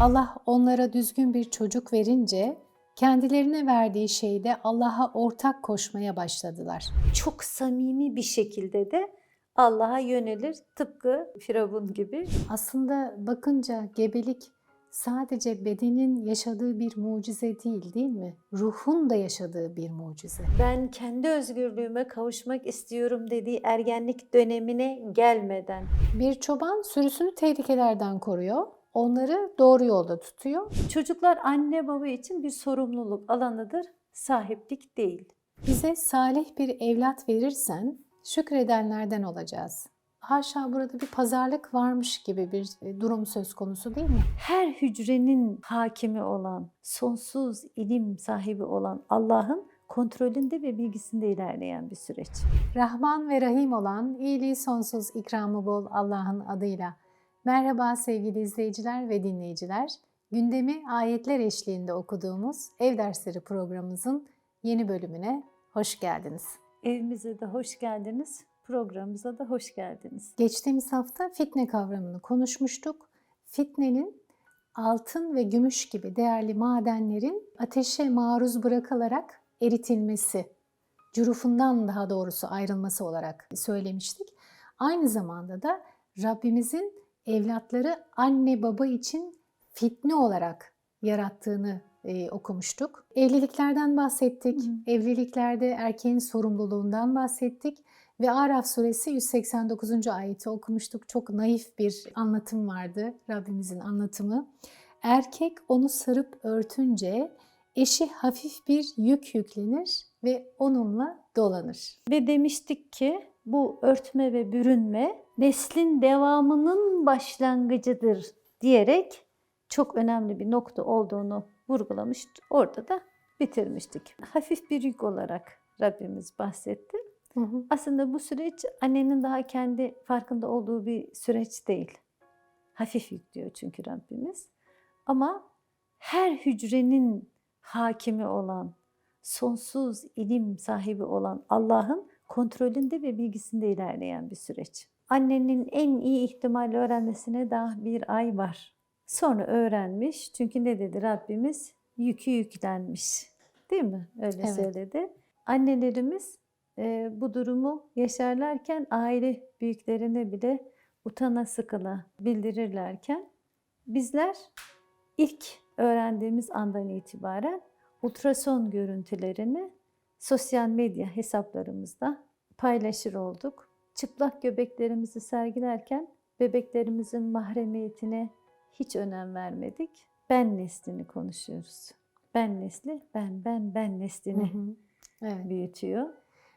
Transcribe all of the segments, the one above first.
Allah onlara düzgün bir çocuk verince kendilerine verdiği şeyde Allah'a ortak koşmaya başladılar. Çok samimi bir şekilde de Allah'a yönelir tıpkı Firavun gibi. Aslında bakınca gebelik sadece bedenin yaşadığı bir mucize değil değil mi? Ruhun da yaşadığı bir mucize. Ben kendi özgürlüğüme kavuşmak istiyorum dediği ergenlik dönemine gelmeden Bir çoban sürüsünü tehlikelerden koruyor, onları doğru yolda tutuyor. çocuklar anne baba için bir sorumluluk alanıdır, sahiplik değil. Bize salih bir evlat verirsen şükredenlerden olacağız. Haşa burada bir pazarlık varmış gibi bir e, durum söz konusu değil mi? Her hücrenin hakimi olan, sonsuz ilim sahibi olan Allah'ın kontrolünde ve bilgisinde ilerleyen bir süreç. Rahman ve Rahim olan, iyiliği sonsuz, ikramı bol Allah'ın adıyla. Merhaba sevgili izleyiciler ve dinleyiciler. Gündemi ayetler eşliğinde okuduğumuz Ev Dersleri programımızın yeni bölümüne hoş geldiniz. Evimize de hoş geldiniz, programımıza da hoş geldiniz. Geçtiğimiz hafta fitne kavramını konuşmuştuk. Fitnenin altın ve gümüş gibi değerli madenlerin ateşe maruz bırakılarak eritilmesi, cürufundan daha doğrusu ayrılması olarak söylemiştik. Aynı zamanda da Rabbimizin evlatları anne baba için fitne olarak yarattığını e, okumuştuk. Evliliklerden bahsettik. Hı. Evliliklerde erkeğin sorumluluğundan bahsettik. Ve Araf suresi 189. ayeti okumuştuk. Çok naif bir anlatım vardı Rabbimizin anlatımı. Erkek onu sarıp örtünce eşi hafif bir yük yüklenir ve onunla dolanır. Ve demiştik ki bu örtme ve bürünme neslin devamının başlangıcıdır diyerek çok önemli bir nokta olduğunu vurgulamış. Orada da bitirmiştik. Hafif bir yük olarak Rabbimiz bahsetti. Hı hı. Aslında bu süreç annenin daha kendi farkında olduğu bir süreç değil. Hafif yük diyor çünkü Rabbimiz. Ama her hücrenin hakimi olan, sonsuz ilim sahibi olan Allah'ın kontrolünde ve bilgisinde ilerleyen bir süreç. Annenin en iyi ihtimalle öğrenmesine daha bir ay var. Sonra öğrenmiş. Çünkü ne dedi Rabbimiz? Yükü yüklenmiş. Değil mi? Öyle Evet. söyledi. Annelerimiz e, bu durumu yaşarlarken aile büyüklerine bile utana sıkıla bildirirlerken bizler ilk öğrendiğimiz andan itibaren ultrason görüntülerini sosyal medya hesaplarımızda paylaşır olduk. Çıplak göbeklerimizi sergilerken bebeklerimizin mahremiyetine hiç önem vermedik. Ben neslini konuşuyoruz. Ben nesli, ben, ben, ben Hı neslini hı. Evet. büyütüyor.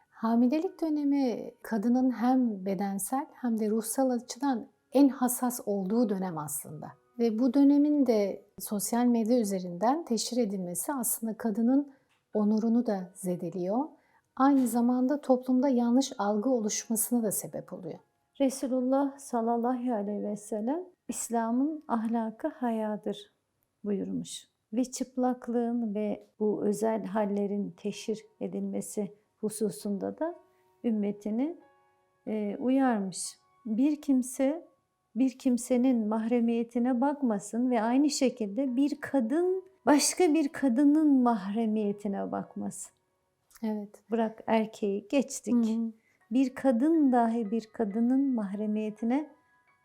Hamilelik dönemi kadının hem bedensel hem de ruhsal açıdan en hassas olduğu dönem aslında. Ve bu dönemin de sosyal medya üzerinden teşhir edilmesi aslında kadının onurunu da zedeliyor. Aynı zamanda toplumda yanlış algı oluşmasına da sebep oluyor. Resulullah sallallahu aleyhi ve sellem İslam'ın ahlakı hayadır buyurmuş. Ve çıplaklığın ve bu özel hallerin teşhir edilmesi hususunda da ümmetini e, uyarmış. Bir kimse bir kimsenin mahremiyetine bakmasın ve aynı şekilde bir kadın başka bir kadının mahremiyetine bakmasın. Evet. Bırak erkeği geçtik Hı hı. bir kadın dahi bir kadının mahremiyetine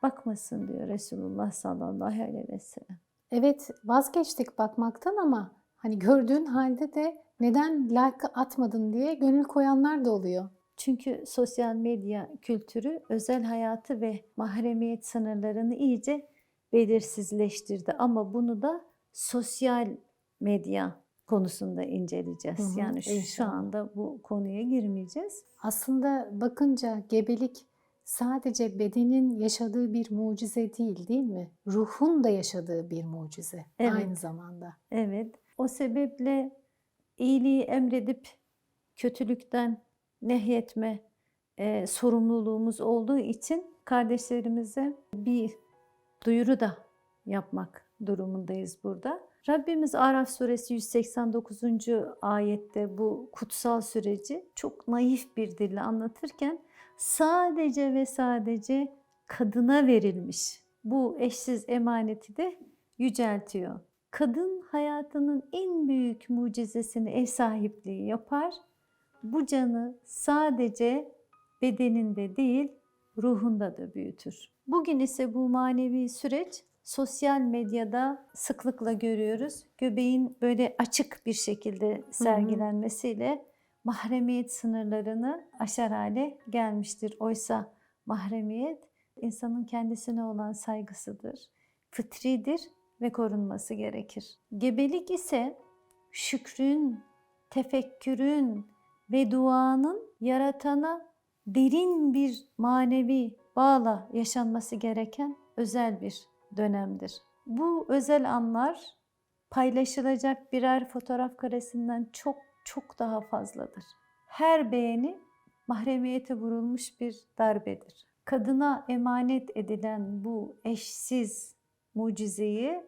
bakmasın diyor Resulullah sallallahu aleyhi ve sellem. Evet vazgeçtik bakmaktan ama hani gördüğün halde de neden like atmadın diye gönül koyanlar da oluyor. Çünkü sosyal medya kültürü özel hayatı ve mahremiyet sınırlarını iyice belirsizleştirdi. Ama bunu da sosyal medya konusunda inceleyeceğiz. Hı hı, yani şu, şu anda bu konuya girmeyeceğiz. Aslında bakınca gebelik sadece bedenin yaşadığı bir mucize değil değil mi? Ruhun da yaşadığı bir mucize Evet. aynı zamanda. Evet. O sebeple iyiliği emredip kötülükten nehyetme e, sorumluluğumuz olduğu için kardeşlerimize bir duyuru da yapmak durumundayız burada. Rabbimiz Araf suresi 189. ayette bu kutsal süreci çok naif bir dille anlatırken sadece ve sadece kadına verilmiş bu eşsiz emaneti de yüceltiyor. Kadın hayatının en büyük mucizesini ev sahipliği yapar. Bu canı sadece bedeninde değil, ruhunda da büyütür. Bugün ise bu manevi süreç sosyal medyada sıklıkla görüyoruz. Göbeğin böyle açık bir şekilde sergilenmesiyle mahremiyet sınırlarını aşar hale gelmiştir. Oysa mahremiyet insanın kendisine olan saygısıdır, fıtridir ve korunması gerekir. Gebelik ise şükrün, tefekkürün ve duanın yaratana derin bir manevi bağla yaşanması gereken özel bir dönemdir. Bu özel anlar paylaşılacak birer fotoğraf karesinden çok çok daha fazladır. Her beğeni mahremiyete vurulmuş bir darbedir. Kadına emanet edilen bu eşsiz mucizeyi,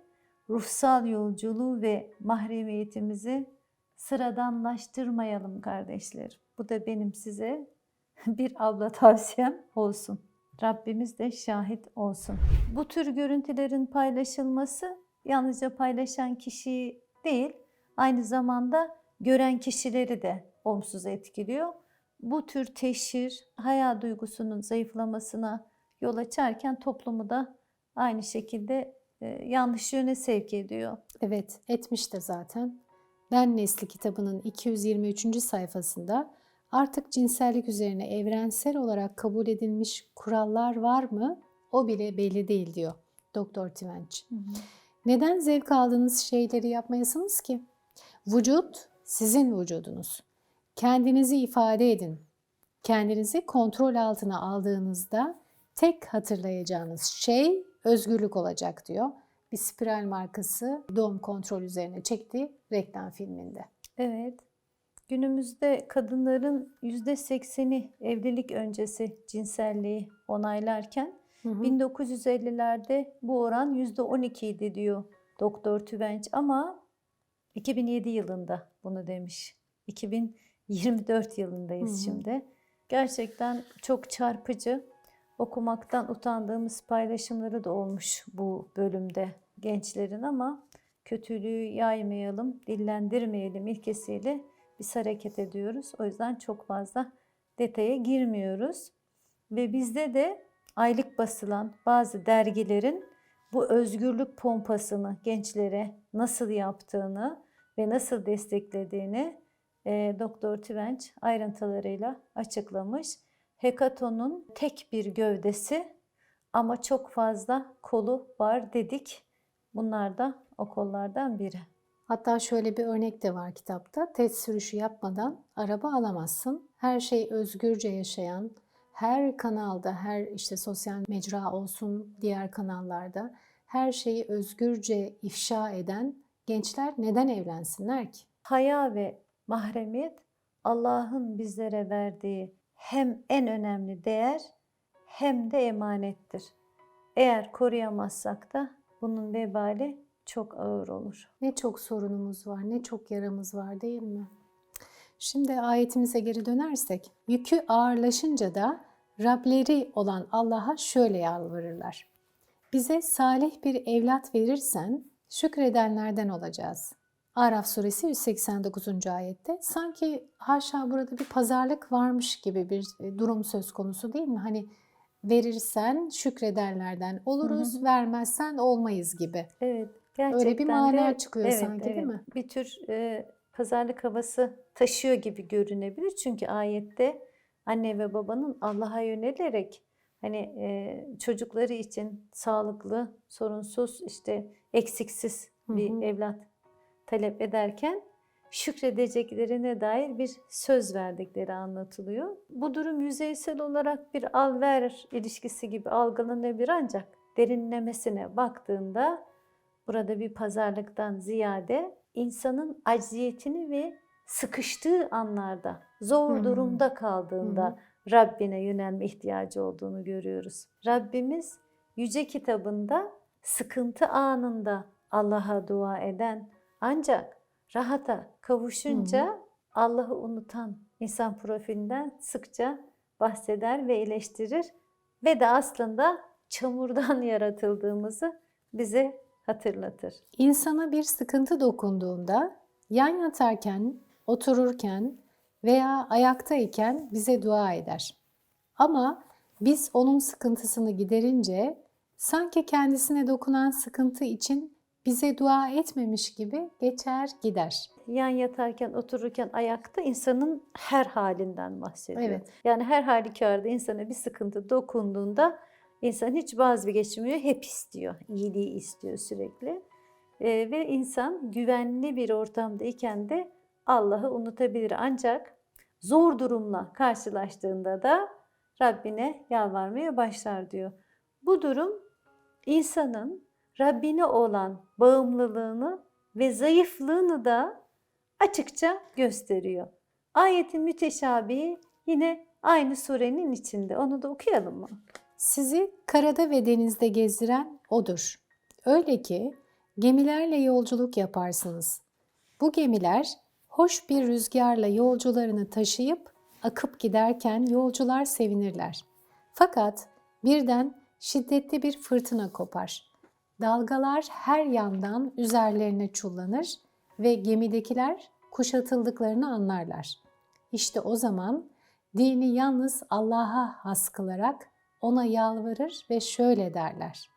ruhsal yolculuğu ve mahremiyetimizi sıradanlaştırmayalım kardeşlerim. Bu da benim size bir abla tavsiyem olsun. Rabbimiz de şahit olsun. Bu tür görüntülerin paylaşılması yalnızca paylaşan kişiyi değil, aynı zamanda gören kişileri de olumsuz etkiliyor. Bu tür teşhir hayal duygusunun zayıflamasına yol açarken toplumu da aynı şekilde e, yanlış yöne sevk ediyor. Evet, etmiş de zaten. Ben Nesli kitabının 223. sayfasında artık cinsellik üzerine evrensel olarak kabul edilmiş kurallar var mı? O bile belli değil diyor Doktor Tivenç. Neden zevk aldığınız şeyleri yapmayasınız ki? Vücut sizin vücudunuz. Kendinizi ifade edin. Kendinizi kontrol altına aldığınızda tek hatırlayacağınız şey özgürlük olacak diyor. Bir spiral markası doğum kontrol üzerine çektiği reklam filminde. Evet. Günümüzde kadınların %80'i evlilik öncesi cinselliği onaylarken Hı hı. 1950'lerde bu oran %12 idi diyor Doktor Tüvenç ama 2007 yılında bunu demiş. 2024 yılındayız Hı hı. şimdi. Gerçekten çok çarpıcı. Okumaktan utandığımız paylaşımları da olmuş bu bölümde gençlerin ama kötülüğü yaymayalım, dillendirmeyelim ilkesiyle biz hareket ediyoruz. O yüzden çok fazla detaya girmiyoruz. Ve bizde de aylık basılan bazı dergilerin bu özgürlük pompasını gençlere nasıl yaptığını ve nasıl desteklediğini e, Doktor Tüvenç ayrıntılarıyla açıklamış. Hekaton'un tek bir gövdesi ama çok fazla kolu var dedik. Bunlar da o kollardan biri. Hatta şöyle bir örnek de var kitapta. Test sürüşü yapmadan araba alamazsın. Her şey özgürce yaşayan, her kanalda, her işte sosyal mecra olsun, diğer kanallarda her şeyi özgürce ifşa eden gençler neden evlensinler ki? Haya ve mahremiyet Allah'ın bizlere verdiği hem en önemli değer hem de emanettir. Eğer koruyamazsak da bunun vebali çok ağır olur. Ne çok sorunumuz var, ne çok yaramız var değil mi? Şimdi ayetimize geri dönersek, yükü ağırlaşınca da Rableri olan Allah'a şöyle yalvarırlar. Bize salih bir evlat verirsen şükredenlerden olacağız. Araf suresi 189. ayette sanki haşa burada bir pazarlık varmış gibi bir e, durum söz konusu değil mi? Hani verirsen şükredenlerden oluruz, Hı hı. vermezsen olmayız gibi. Evet, gerçekten Öyle bir mana de- çıkıyor evet, sanki değil evet. mi? Bir tür e, pazarlık havası taşıyor gibi görünebilir. Çünkü ayette anne ve babanın Allah'a yönelerek hani e, çocukları için sağlıklı, sorunsuz, işte eksiksiz Hı bir hı. evlat talep ederken şükredeceklerine dair bir söz verdikleri anlatılıyor. Bu durum yüzeysel olarak bir al-ver ilişkisi gibi algılanabilir ancak derinlemesine baktığında burada bir pazarlıktan ziyade insanın acziyetini ve sıkıştığı anlarda, zor hı. durumda kaldığında Rabbine yönelme ihtiyacı olduğunu görüyoruz. Rabbimiz yüce kitabında sıkıntı anında Allah'a dua eden ancak rahata kavuşunca Allah'ı unutan insan profilinden sıkça bahseder ve eleştirir ve de aslında çamurdan yaratıldığımızı bize hatırlatır. İnsana bir sıkıntı dokunduğunda yan yatarken, otururken veya ayaktayken bize dua eder. Ama biz onun sıkıntısını giderince sanki kendisine dokunan sıkıntı için bize dua etmemiş gibi geçer gider. Yan yatarken, otururken ayakta insanın her halinden bahsediyor. Evet. Yani her halükarda insana bir sıkıntı dokunduğunda insan hiç vazgeçmiyor, hep istiyor. İyiliği istiyor sürekli. Ee, ve insan güvenli bir ortamdayken de Allah'ı unutabilir. Ancak zor durumla karşılaştığında da Rabbine yalvarmaya başlar diyor. Bu durum insanın Rabbine olan bağımlılığını ve zayıflığını da açıkça gösteriyor. Ayetin müteşabihi yine aynı surenin içinde. Onu da okuyalım mı? Sizi karada ve denizde gezdiren O'dur. Öyle ki gemilerle yolculuk yaparsınız. Bu gemiler hoş bir rüzgarla yolcularını taşıyıp akıp giderken yolcular sevinirler. Fakat birden şiddetli bir fırtına kopar. Dalgalar her yandan üzerlerine çullanır ve gemidekiler kuşatıldıklarını anlarlar. İşte o zaman dini yalnız Allah'a has kılarak ona yalvarır ve şöyle derler.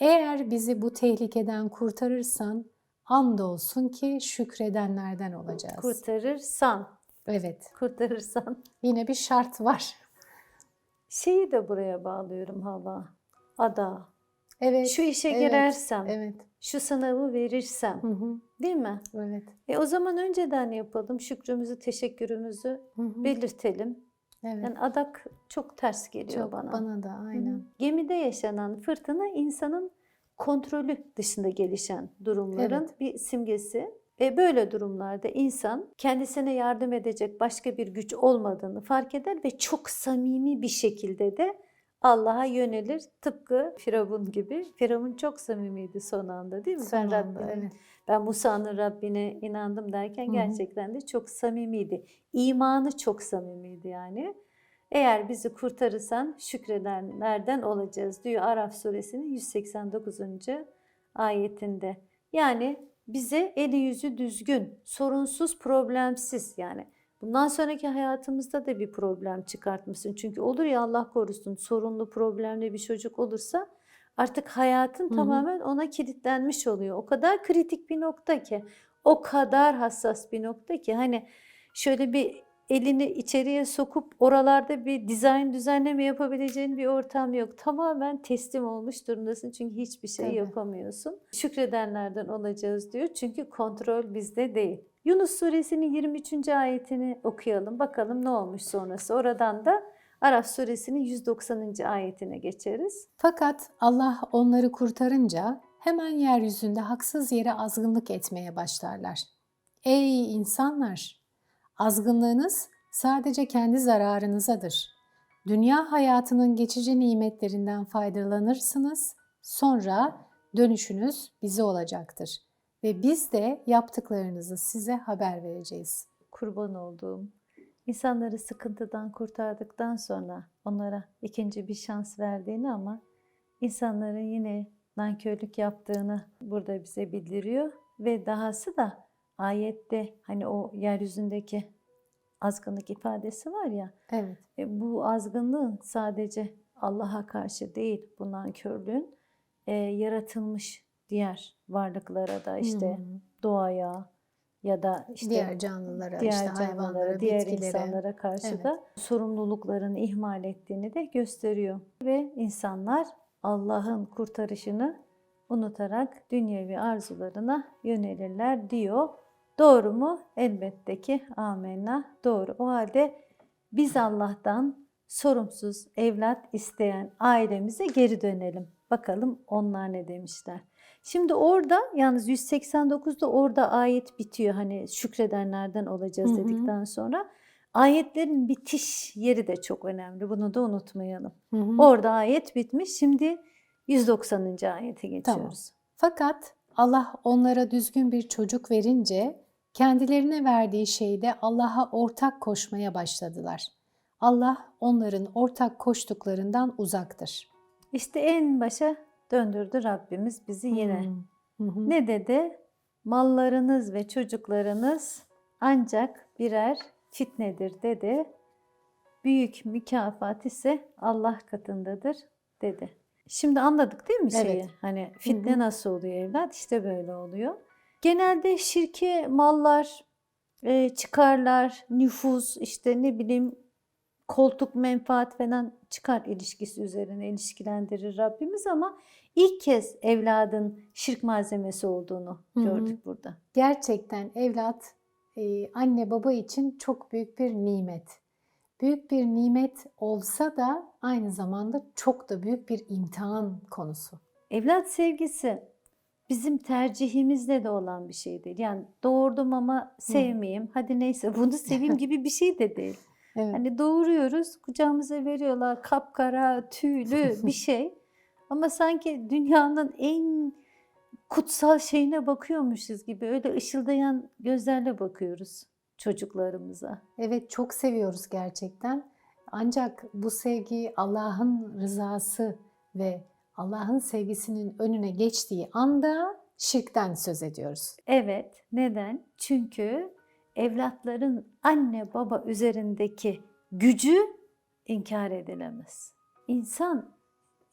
Eğer bizi bu tehlikeden kurtarırsan andolsun ki şükredenlerden olacağız. Kurtarırsan, evet, kurtarırsan. yine bir şart var. Şeyi de buraya bağlıyorum hava. Ada. Evet. Şu işe evet, girersem, Evet. şu sınavı verirsem, Hı hı, değil mi? evet. E o zaman önceden yapalım. Şükrümüzü, teşekkürümüzü Hı hı, belirtelim. Evet. Yani adak çok ters geliyor Çok bana. bana da Hı hı. aynen. Gemide yaşanan fırtına insanın kontrolü dışında gelişen durumların Evet. bir simgesi. E böyle durumlarda insan kendisine yardım edecek başka bir güç olmadığını fark eder ve çok samimi bir şekilde de Allah'a yönelir. Tıpkı Firavun gibi. Firavun çok samimiydi son anda değil mi? Son ben anda, Rabbime, evet. Ben Musa'nın Rabbine inandım derken gerçekten de çok samimiydi. İmanı çok samimiydi yani. Eğer bizi kurtarırsan şükredenlerden olacağız diyor Araf suresinin 189. ayetinde. Yani bize eli yüzü düzgün, sorunsuz, problemsiz yani. Bundan sonraki hayatımızda da bir problem çıkartmasın. Çünkü olur ya Allah korusun sorunlu, problemli bir çocuk olursa artık hayatın Hı hı. tamamen ona kilitlenmiş oluyor. O kadar kritik bir nokta ki, o kadar hassas bir nokta ki hani şöyle bir elini içeriye sokup oralarda bir dizayn düzenleme yapabileceğin bir ortam yok. Tamamen teslim olmuş durumdasın çünkü hiçbir şey Tabii. yapamıyorsun. Şükredenlerden olacağız diyor çünkü kontrol bizde değil. Yunus suresinin 23. ayetini okuyalım. Bakalım ne olmuş sonrası. Oradan da Araf suresinin 190. ayetine geçeriz. Fakat Allah onları kurtarınca hemen yeryüzünde haksız yere azgınlık etmeye başlarlar. Ey insanlar! Azgınlığınız sadece kendi zararınızadır. Dünya hayatının geçici nimetlerinden faydalanırsınız, sonra dönüşünüz bize olacaktır. Ve biz de yaptıklarınızı size haber vereceğiz. kurban olduğum, insanları sıkıntıdan kurtardıktan sonra onlara ikinci bir şans verdiğini ama insanların yine nankörlük yaptığını burada bize bildiriyor ve dahası da ayette hani o yeryüzündeki azgınlık ifadesi var ya Evet. e, bu azgınlığın sadece Allah'a karşı değil bu nankörlüğün e, yaratılmış diğer varlıklara da işte hı. doğaya ya da işte diğer canlılara, diğer işte canlılara, hayvanlara, diğer bitkilere. insanlara karşı Evet. da sorumluluklarını ihmal ettiğini de gösteriyor. Ve insanlar Allah'ın kurtarışını unutarak dünyevi arzularına yönelirler diyor. Doğru mu? Elbette ki amenna doğru. O halde biz Allah'tan sorumsuz evlat isteyen ailemize geri dönelim. Bakalım onlar ne demişler. Şimdi orada yalnız 189'da orada ayet bitiyor. Hani şükredenlerden olacağız Hı hı. dedikten sonra. Ayetlerin bitiş yeri de çok önemli. Bunu da unutmayalım. Hı hı. Orada ayet bitmiş. Şimdi 190. ayete geçiyoruz. Fakat Allah onlara düzgün bir çocuk verince kendilerine verdiği şeyde Allah'a ortak koşmaya başladılar. Allah onların ortak koştuklarından uzaktır. İşte en başa döndürdü Rabbimiz bizi yine. Hı hı. Ne dedi? Mallarınız ve çocuklarınız ancak birer fitnedir dedi. Büyük mükafat ise Allah katındadır dedi. Şimdi anladık değil mi şeyi? Evet. Hani fitne Hı hı. nasıl oluyor evlat? İşte böyle oluyor. Genelde şirke mallar, e, çıkarlar, nüfuz, işte ne bileyim koltuk menfaat falan çıkar ilişkisi üzerine ilişkilendirir Rabbimiz ama ilk kez evladın şirk malzemesi olduğunu gördük burada. Gerçekten evlat e, anne baba için çok büyük bir nimet. Büyük bir nimet olsa da aynı zamanda çok da büyük bir imtihan konusu. Evlat sevgisi bizim tercihimizle de olan bir şey değil. Yani doğurdum ama sevmeyeyim. Hadi neyse bunu seveyim gibi bir şey de değil. Evet. Hani doğuruyoruz, kucağımıza veriyorlar kapkara, tüylü bir şey. Ama sanki dünyanın en kutsal şeyine bakıyormuşuz gibi öyle ışıldayan gözlerle bakıyoruz çocuklarımıza. Evet çok seviyoruz gerçekten. Ancak bu sevgi Allah'ın rızası ve Allah'ın sevgisinin önüne geçtiği anda şirkten söz ediyoruz. Evet, neden? Çünkü evlatların anne baba üzerindeki gücü inkar edilemez. İnsan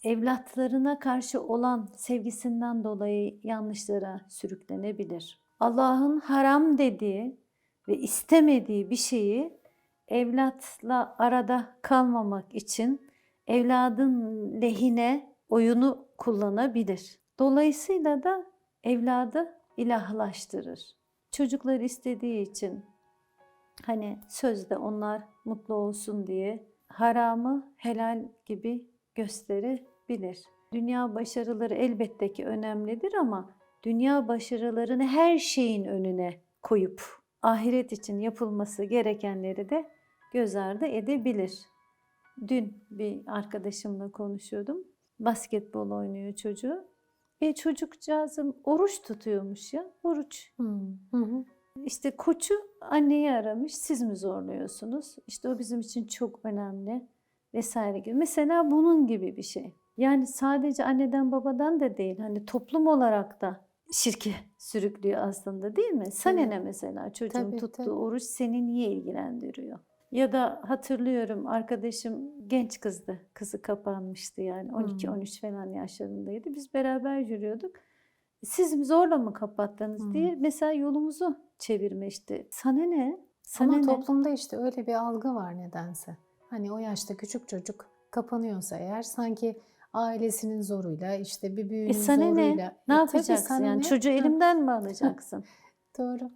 evlatlarına karşı olan sevgisinden dolayı yanlışlara sürüklenebilir. Allah'ın haram dediği ve istemediği bir şeyi evlatla arada kalmamak için evladın lehine oyunu kullanabilir. Dolayısıyla da evladı ilahlaştırır. Çocuklar istediği için hani sözde onlar mutlu olsun diye haramı helal gibi gösterebilir. Dünya başarıları elbette ki önemlidir ama dünya başarılarını her şeyin önüne koyup ahiret için yapılması gerekenleri de göz ardı edebilir. Dün bir arkadaşımla konuşuyordum. Basketbol oynuyor çocuğu. E çocukcağızım oruç tutuyormuş ya. Oruç. Hı. hı. İşte koçu anneyi aramış. Siz mi zorluyorsunuz? İşte o bizim için çok önemli vesaire gibi. Mesela bunun gibi bir şey. Yani sadece anneden babadan da değil. Hani toplum olarak da şirke sürüklüyor aslında değil mi? Sana Evet. ne mesela çocuğun Tabii, tuttuğu tabii. oruç seni niye ilgilendiriyor? Ya da hatırlıyorum arkadaşım genç kızdı. Kızı kapanmıştı yani 12-13 falan yaşlarındaydı. Biz beraber yürüyorduk. Siz zorla mı kapattınız Hmm. diye mesela yolumuzu çevirmişti. Sana ne? Sana Ama ne? toplumda işte öyle bir algı var nedense. Hani o yaşta küçük çocuk kapanıyorsa eğer sanki ailesinin zoruyla işte bir büyüğünün E sana ne? zoruyla. Ne E tabii yapacaksın? sana Yani ne? çocuğu Ha, elimden mi alacaksın? Doğru.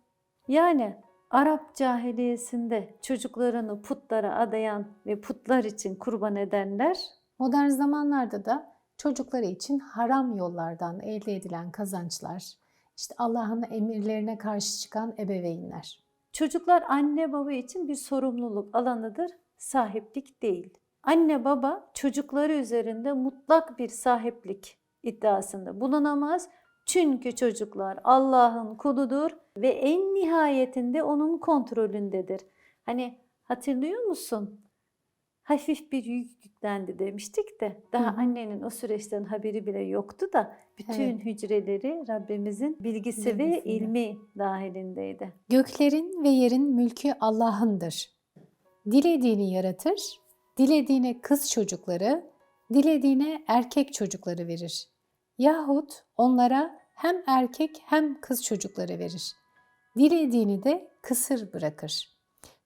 Yani Arap cahiliyesinde çocuklarını putlara adayan ve putlar için kurban edenler Modern zamanlarda da çocukları için haram yollardan elde edilen kazançlar, işte Allah'ın emirlerine karşı çıkan ebeveynler. Çocuklar anne baba için bir sorumluluk alanıdır, sahiplik değil. Anne baba çocukları üzerinde mutlak bir sahiplik iddiasında bulunamaz. Çünkü çocuklar Allah'ın kuludur ve en nihayetinde onun kontrolündedir. Hani hatırlıyor musun? Hafif bir yük yüklendi demiştik de daha Hı hı. annenin o süreçten haberi bile yoktu da bütün Evet. hücreleri Rabbimizin bilgisi ve Bilgisinde. ilmi dahilindeydi. Göklerin ve yerin mülkü Allah'ındır. Dilediğini yaratır, dilediğine kız çocukları, dilediğine erkek çocukları verir. Yahut onlara hem erkek hem kız çocukları verir. Dilediğini de kısır bırakır.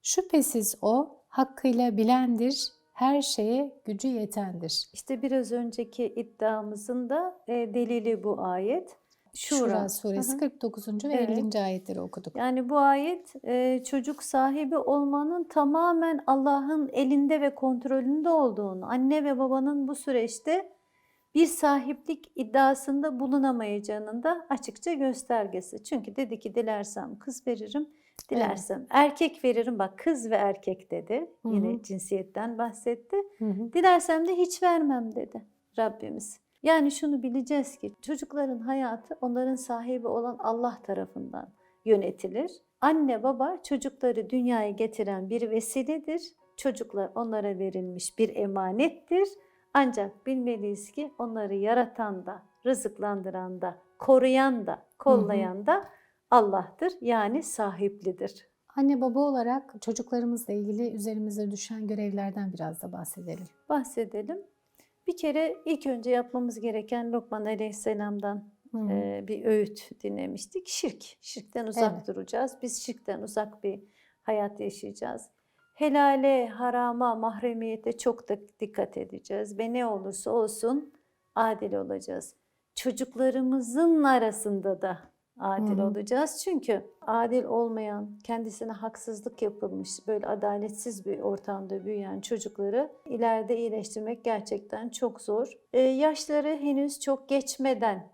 Şüphesiz o hakkıyla bilendir, her şeye gücü yetendir. İşte biraz önceki iddiamızın da e, delili bu ayet. Şura. Şura suresi Hı hı. 49. ve Evet. 50. ayetleri okuduk. Yani bu ayet e, çocuk sahibi olmanın tamamen Allah'ın elinde ve kontrolünde olduğunu, anne ve babanın bu süreçte bir sahiplik iddiasında bulunamayacağının da açıkça göstergesi. Çünkü dedi ki dilersem kız veririm, dilersem erkek veririm. Bak kız ve erkek dedi. Hı hı. Yine cinsiyetten bahsetti. Hı hı. Dilersem de hiç vermem dedi Rabbimiz. Yani şunu bileceğiz ki çocukların hayatı onların sahibi olan Allah tarafından yönetilir. Anne baba çocukları dünyaya getiren bir vesiledir. Çocuklar onlara verilmiş bir emanettir. Ancak bilmeliyiz ki onları yaratan da rızıklandıran da, koruyan da, kollayan da Allah'tır. Yani sahiplidir. Anne baba olarak çocuklarımızla ilgili üzerimize düşen görevlerden biraz da bahsedelim. Bahsedelim. Bir kere ilk önce yapmamız gereken Lokman Aleyhisselam'dan hı. e, bir öğüt dinlemiştik. Şirk. Şirkten uzak Evet. duracağız. Biz şirkten uzak bir hayat yaşayacağız. Helale, harama, mahremiyete çok da dikkat edeceğiz. Ve ne olursa olsun adil olacağız. Çocuklarımızın arasında da adil Hı olacağız. Çünkü adil olmayan, kendisine haksızlık yapılmış, böyle adaletsiz bir ortamda büyüyen çocukları ileride iyileştirmek gerçekten çok zor. Ee, yaşları henüz çok geçmeden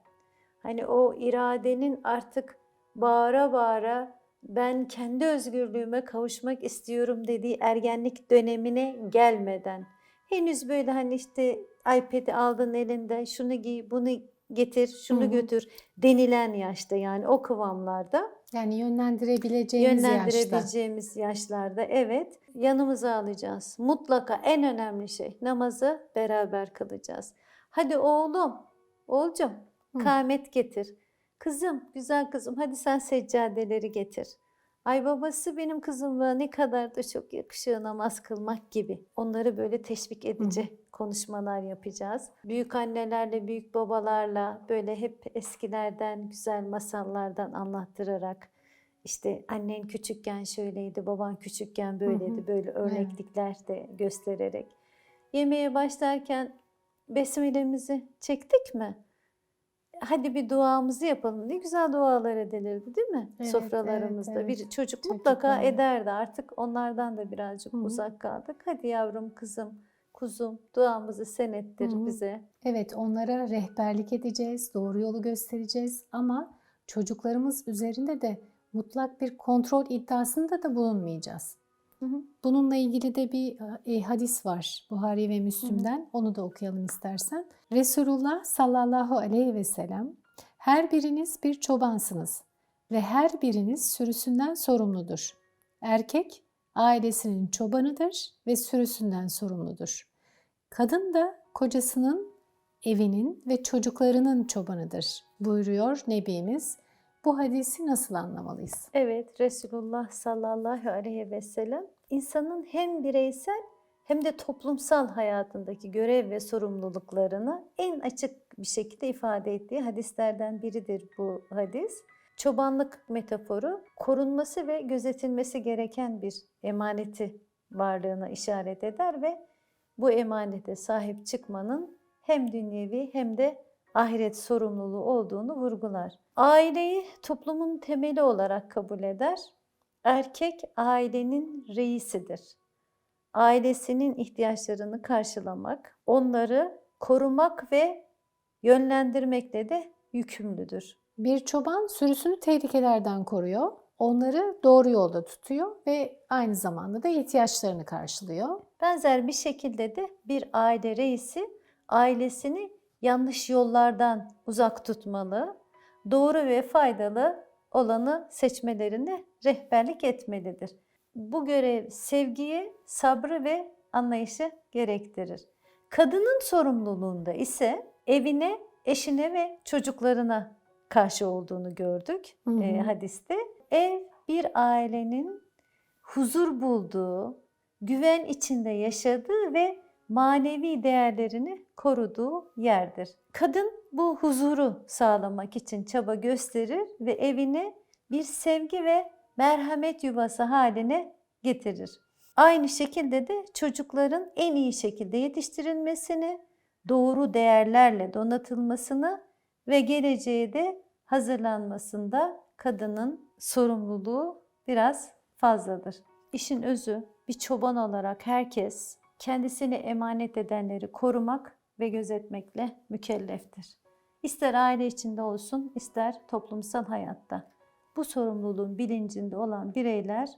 Hani o iradenin artık bağıra bağıra ben kendi özgürlüğüme kavuşmak istiyorum dediği ergenlik dönemine gelmeden henüz böyle hani işte iPad'i aldın elinde şunu giy bunu getir şunu Hı hı. götür denilen yaşta yani o kıvamlarda Yani yönlendirebileceğimiz yaşta. yönlendirebileceğimiz yaşlarda evet yanımıza alacağız. Mutlaka en önemli şey namazı beraber kılacağız. Hadi oğlum, oğulcum Hı. kâmet getir. Kızım, güzel kızım hadi sen seccadeleri getir. Ay babası benim kızıma ne kadar da çok yakışıyor namaz kılmak gibi. Onları böyle teşvik edici konuşmalar yapacağız. Büyük annelerle, büyük babalarla böyle hep eskilerden, güzel masallardan anlattırarak işte annen küçükken şöyleydi, baban küçükken böyleydi, hı. böyle örneklikler de göstererek. Yemeğe başlarken besmelemizi çektik mi? Hadi bir duamızı yapalım. Ne güzel dualar edilirdi değil mi? Evet, Sofralarımızda. evet, Bir evet. çocuk mutlaka ederdi. Artık onlardan da birazcık Hı hı. uzak kaldık. Hadi yavrum, kızım, kuzum duamızı sen ettir Hı hı. bize. Evet, onlara rehberlik edeceğiz, doğru yolu göstereceğiz ama çocuklarımız üzerinde de mutlak bir kontrol iddiasında da bulunmayacağız. Hı hı. Bununla ilgili de bir e, hadis var Buhari ve Müslim'den. Onu da okuyalım istersen. Resulullah sallallahu aleyhi ve sellem her biriniz bir çobansınız ve her biriniz sürüsünden sorumludur. Erkek ailesinin çobanıdır ve sürüsünden sorumludur. Kadın da kocasının, evinin ve çocuklarının çobanıdır buyuruyor Nebimiz. Bu hadisi nasıl anlamalıyız? Evet, Resulullah sallallahu aleyhi ve sellem insanın hem bireysel hem de toplumsal hayatındaki görev ve sorumluluklarını en açık bir şekilde ifade ettiği hadislerden biridir bu hadis. Çobanlık metaforu korunması ve gözetilmesi gereken bir emaneti varlığına işaret eder ve bu emanete sahip çıkmanın hem dünyevi hem de ahiret sorumluluğu olduğunu vurgular. Aileyi toplumun temeli olarak kabul eder. Erkek ailenin reisidir. Ailesinin ihtiyaçlarını karşılamak, onları korumak ve yönlendirmekle de yükümlüdür. Bir çoban sürüsünü tehlikelerden koruyor, onları doğru yolda tutuyor ve aynı zamanda da ihtiyaçlarını karşılıyor. Benzer bir şekilde de bir aile reisi ailesini yanlış yollardan uzak tutmalı, doğru ve faydalı olanı seçmelerine rehberlik etmelidir. Bu görev sevgiyi, sabrı ve anlayışı gerektirir. Kadının sorumluluğunda ise evine, eşine ve çocuklarına karşı olduğunu gördük Hı hı. e, hadiste. Ev bir ailenin huzur bulduğu, güven içinde yaşadığı ve manevi değerlerini koruduğu yerdir. Kadın bu huzuru sağlamak için çaba gösterir ve evini bir sevgi ve merhamet yuvası haline getirir. Aynı şekilde de çocukların en iyi şekilde yetiştirilmesini, doğru değerlerle donatılmasını ve geleceğe de hazırlanmasında kadının sorumluluğu biraz fazladır. İşin özü bir çoban olarak herkes kendisini emanet edenleri korumak ve gözetmekle mükelleftir. İster aile içinde olsun, ister toplumsal hayatta. Bu sorumluluğun bilincinde olan bireyler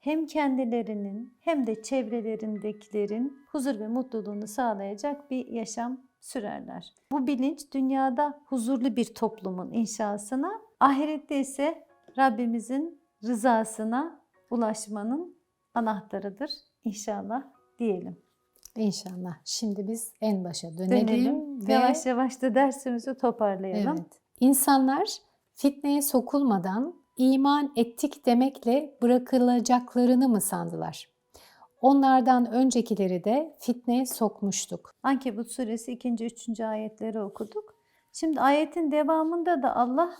hem kendilerinin hem de çevrelerindekilerin huzur ve mutluluğunu sağlayacak bir yaşam sürerler. Bu bilinç dünyada huzurlu bir toplumun inşasına, ahirette ise Rabbimizin rızasına ulaşmanın anahtarıdır inşallah diyelim. İnşallah. Şimdi biz en başa dönelim, Dönelim. ve Yavaş yavaş da dersimizi toparlayalım. Evet. İnsanlar fitneye sokulmadan iman ettik demekle bırakılacaklarını mı sandılar? Onlardan öncekileri de fitneye sokmuştuk. Ankebut suresi 2. 3. ayetleri okuduk. Şimdi ayetin devamında da Allah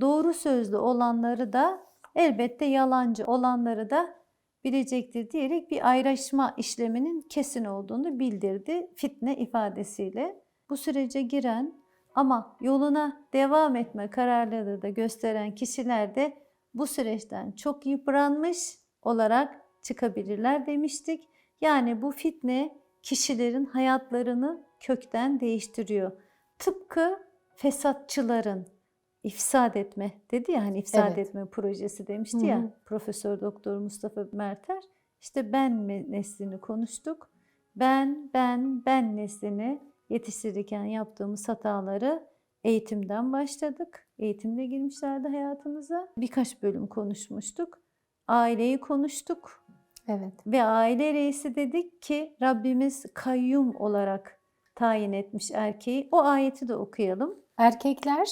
doğru sözlü olanları da elbette yalancı olanları da bilecektir diyerek bir ayrışma işleminin kesin olduğunu bildirdi fitne ifadesiyle. Bu sürece giren ama yoluna devam etme kararlılığı da gösteren kişiler de bu süreçten çok yıpranmış olarak çıkabilirler demiştik. Yani bu fitne kişilerin hayatlarını kökten değiştiriyor. Tıpkı fesatçıların ifsad etme dedi ya hani ifsad Evet. etme projesi demişti ya Profesör Doktor Mustafa Merter. İşte ben neslini konuştuk. Ben, ben, ben neslini yetiştirirken yaptığımız hataları eğitimden başladık. Eğitimle girmişlerdi hayatımıza. Birkaç bölüm konuşmuştuk. Aileyi konuştuk. Evet. Ve aile reisi dedik ki Rabbimiz kayyum olarak tayin etmiş erkeği. O ayeti de okuyalım. Erkekler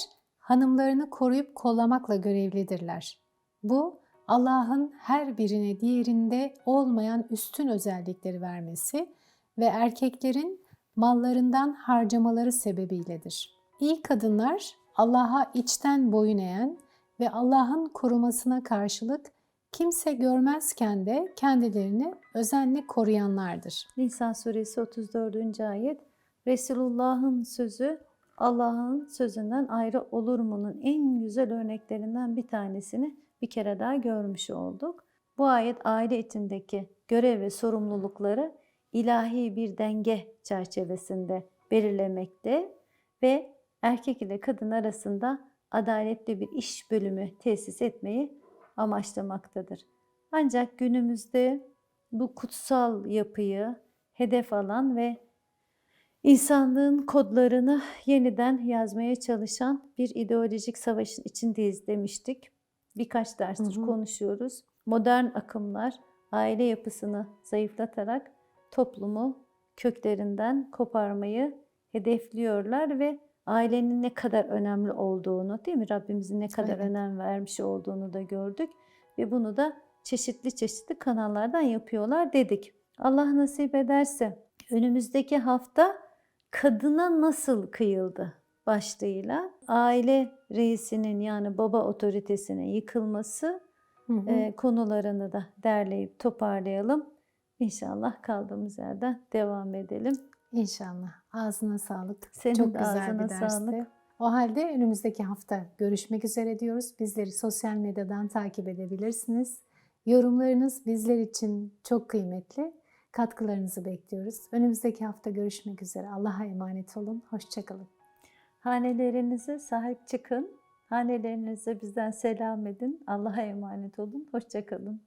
hanımlarını koruyup kollamakla görevlidirler. Bu Allah'ın her birine diğerinde olmayan üstün özellikleri vermesi ve erkeklerin mallarından harcamaları sebebiyledir. İyi kadınlar Allah'a içten boyun eğen ve Allah'ın korumasına karşılık kimse görmezken de kendilerini özenle koruyanlardır. Nisa suresi 34. ayet. Resulullah'ın sözü Allah'ın sözünden ayrı olur mu'nun en güzel örneklerinden bir tanesini bir kere daha görmüş olduk. Bu ayet aile içindeki görev ve sorumlulukları ilahi bir denge çerçevesinde belirlemekte ve erkek ile kadın arasında adaletli bir iş bölümü tesis etmeyi amaçlamaktadır. Ancak günümüzde bu kutsal yapıyı hedef alan ve insanlığın kodlarını yeniden yazmaya çalışan bir ideolojik savaşın içindeyiz demiştik. Birkaç derstir Hı hı. konuşuyoruz. Modern akımlar aile yapısını zayıflatarak toplumu köklerinden koparmayı hedefliyorlar ve ailenin ne kadar önemli olduğunu, değil mi? Rabbimizin ne kadar Evet. önem vermiş olduğunu da gördük ve bunu da çeşitli çeşitli kanallardan yapıyorlar dedik. Allah nasip ederse önümüzdeki hafta kadına nasıl kıyıldı başlığıyla aile reisinin yani baba otoritesinin yıkılması Hı hı. e, konularını da derleyip toparlayalım. İnşallah kaldığımız yerden devam edelim. İnşallah. Ağzına sağlık. Senin Çok güzel ağzına bir dersti. sağlık. O halde önümüzdeki hafta görüşmek üzere diyoruz. Bizleri sosyal medyadan takip edebilirsiniz. Yorumlarınız bizler için çok kıymetli. Katkılarınızı bekliyoruz. Önümüzdeki hafta görüşmek üzere. Allah'a emanet olun. Hoşçakalın. Hanelerinize sahip çıkın. Hanelerinize bizden selam edin. Allah'a emanet olun. Hoşçakalın.